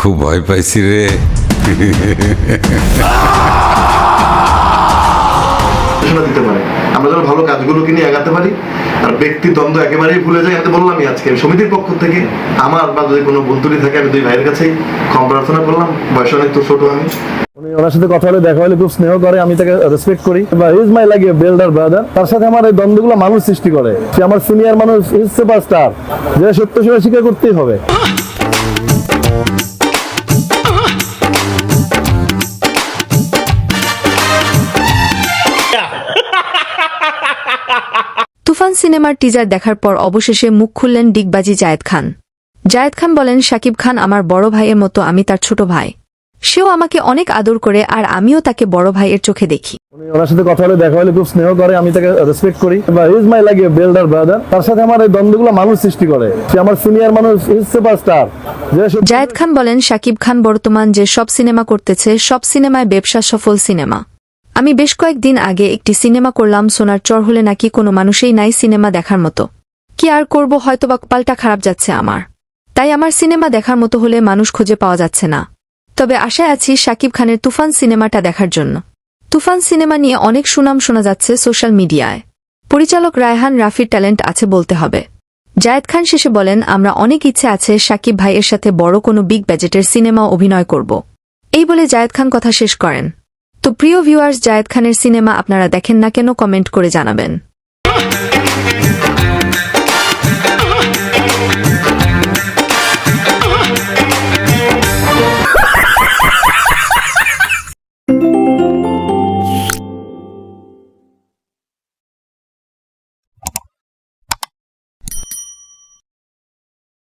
খুব ভয় পাইছি রে। দিতে পারে। আমরা যেন ভালো কাজগুলোকে নিয়ে এগাতে পারি আর ব্যক্তি দ্বন্দ্ব একেবারেই ভুলে যাই আমি তো বললামই আজকে। সমিতির পক্ষ থেকে আমার বা যদি কোনো ত্রুটি থাকে আমি দুই ভাইয়ের কাছেই ক্ষমা প্রার্থনা করলাম। বয়স অনেক তো ছোট আমি। উনি ওনার সাথে কথা হলে দেখা হলে খুব স্নেহ করে আমি তাকে রেসপেক্ট করি। বা ইজ মাই লাগে বিল্ডার ব্রাদার তার সাথে আমার এই দ্বন্দ্বগুলো মানুষ সৃষ্টি করে। সে আমার সিনিয়র মানুষ ইজ সুপার স্টার যে সত্য সেটা স্বীকার করতেই হবে। তুফান সিনেমার টিজার দেখার পর অবশেষে মুখ খুললেন ডিগবাজি জায়েদ খান। জায়েদ খান বলেন শাকিব খান আমার বড় ভাইয়ের মতো আমি তার ছোট ভাই। সেও আমাকে অনেক আদর করে আর আমিও তাকে বড় ভাইয়ের চোখে দেখি। ওনার সাথে কথা হলে দেখা হলে খুব স্নেহ করে আমি তাকে রেসপেক্ট করি। ইজ মাই লাগে বিল্ডার ব্রাদার তার সাথে আমার এই দ্বন্দ্বগুলো মানুষ সৃষ্টি করে। সে আমার সিনিয়র মানুষ ইজ জায়েদ খান বলেন শাকিব খান বর্তমান যে সব সিনেমা করতেছে সব সিনেমায় ব্যবসা সফল সিনেমা। আমি বেশ কয়েকদিন আগে একটি সিনেমা করলাম, সোনার চর হলে নাকি কোনো মানুষেই নাই সিনেমা দেখার মতো। কি আর করব হয়তো বা কপালটা খারাপ যাচ্ছে আমার। তাই আমার সিনেমা দেখার মতো হলে মানুষ খুঁজে পাওয়া যাচ্ছে না। তবে আশায় আছি শাকিব খানের তুফান সিনেমাটা দেখার জন্য। তুফান সিনেমা নিয়ে অনেক সুনাম শোনা যাচ্ছে সোশ্যাল মিডিয়ায়। পরিচালক রায়হান রাফির ট্যালেন্ট আছে বলতে হবে। জায়েদ খান শেষে বলেন, আমরা অনেক ইচ্ছে আছে সাকিব ভাইয়ের সাথে বড় কোনো বিগ বাজেটের সিনেমা অভিনয় করব। এই বলে জায়েদ খান কথা শেষ করেন। তো প্রিয় ভিউয়ার্স জায়েদ খানের সিনেমা আপনারা দেখেন না কেন কমেন্ট করে জানাবেন।